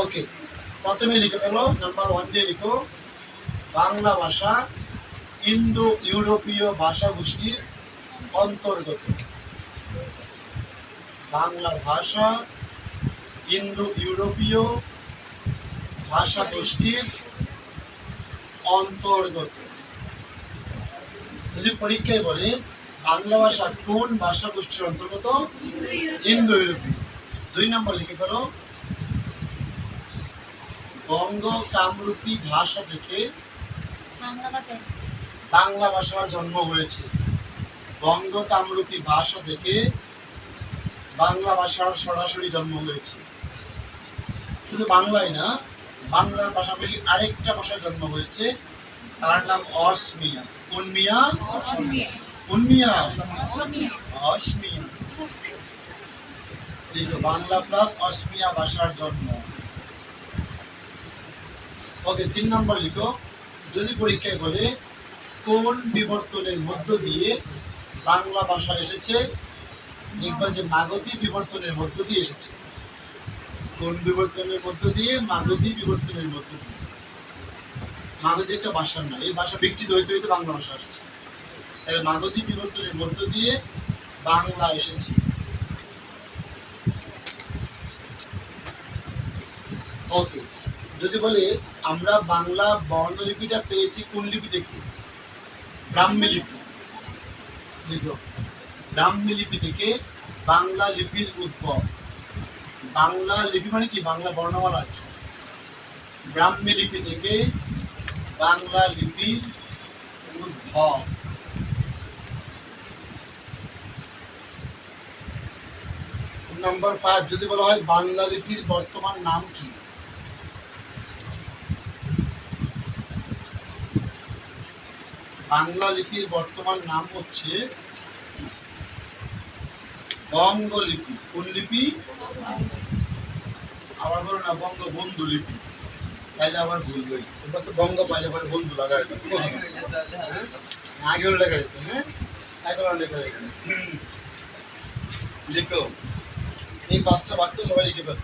ওকে প্রথমে লিখে ফেলো number one দিয়ে লিখো। বাংলা ভাষা ইন্দো ইউরোপীয় ভাষা গোষ্ঠীর অন্তর্গত। বাংলা ভাষা ইন্দো ইউরোপীয় ভাষা গোষ্ঠীর অন্তর্গত। যদি পরীক্ষায় বলে বাংলা ভাষা কোন ভাষা গোষ্ঠীর অন্তর্গত? ইন্দো ইউরোপীয় দুই নম্বর লিখে ফেলো। বঙ্গ কামরূপী ভাষা থেকে বাংলা ভাষার জন্ম হয়েছে। বঙ্গ কামরূপী ভাষা থেকে বাংলা ভাষার সরাসরি জন্ম হয়েছে। শুধু বাংলায় না বাংলার পাশাপাশি আরেকটা ভাষার জন্ম হয়েছে। তার নাম অসমিয়া। কোন মিয়া কোন মিয়া অসমিয়া। বাংলা প্লাস অসমিয়া ভাষার জন্ম। ওকে তিন নম্বর লিখো। যদি পরীক্ষায় বলে কোন বিবর্তনের মধ্য দিয়ে বাংলা ভাষা এসেছে লিখবা যে মাগধী বিবর্তনের মধ্য দিয়ে এসেছে। কোন বিবর্তনের মধ্য দিয়ে মাগধী বিবর্তনের মধ্য দিয়ে? মাগধী একটা ভাষার নাম। এই ভাষা বিকৃত হইতে হইতে বাংলা ভাষা আসছে। তাহলে মাগধী বিবর্তনের মধ্য দিয়ে বাংলা এসেছে। ওকে যদি বলে আমরা বাংলা বর্ণলিপিটা পেয়েছি কোন লিপি থেকে? ব্রাহ্মী লিপি। ব্রাহ্মী লিপি থেকে বাংলা লিপির উদ্ভব। বাংলা লিপি মানে কি? বাংলা বর্ণমালা আর কি ব্রাহ্মী লিপি থেকে বাংলা লিপির উদ্ভব। নাম্বার ফাইভ যদি বলা হয় বাংলা লিপির বর্তমান নাম কি? বাংলা লিপির বর্তমান নাম হচ্ছে বঙ্গলিপি। কোন লিপি? আবার বলো না, বঙ্গবন্ধু লিপি। তাইলে আবার ভুল করি। এবার তো বঙ্গ পাইলে পরে বন্ধু লাগা হ্যাঁ? আগেও লেখা যেত হ্যাঁ? আগেও লেখা যেত। লিখো। এই পাঁচটা বাক্য সবাই লিখে ফেলো।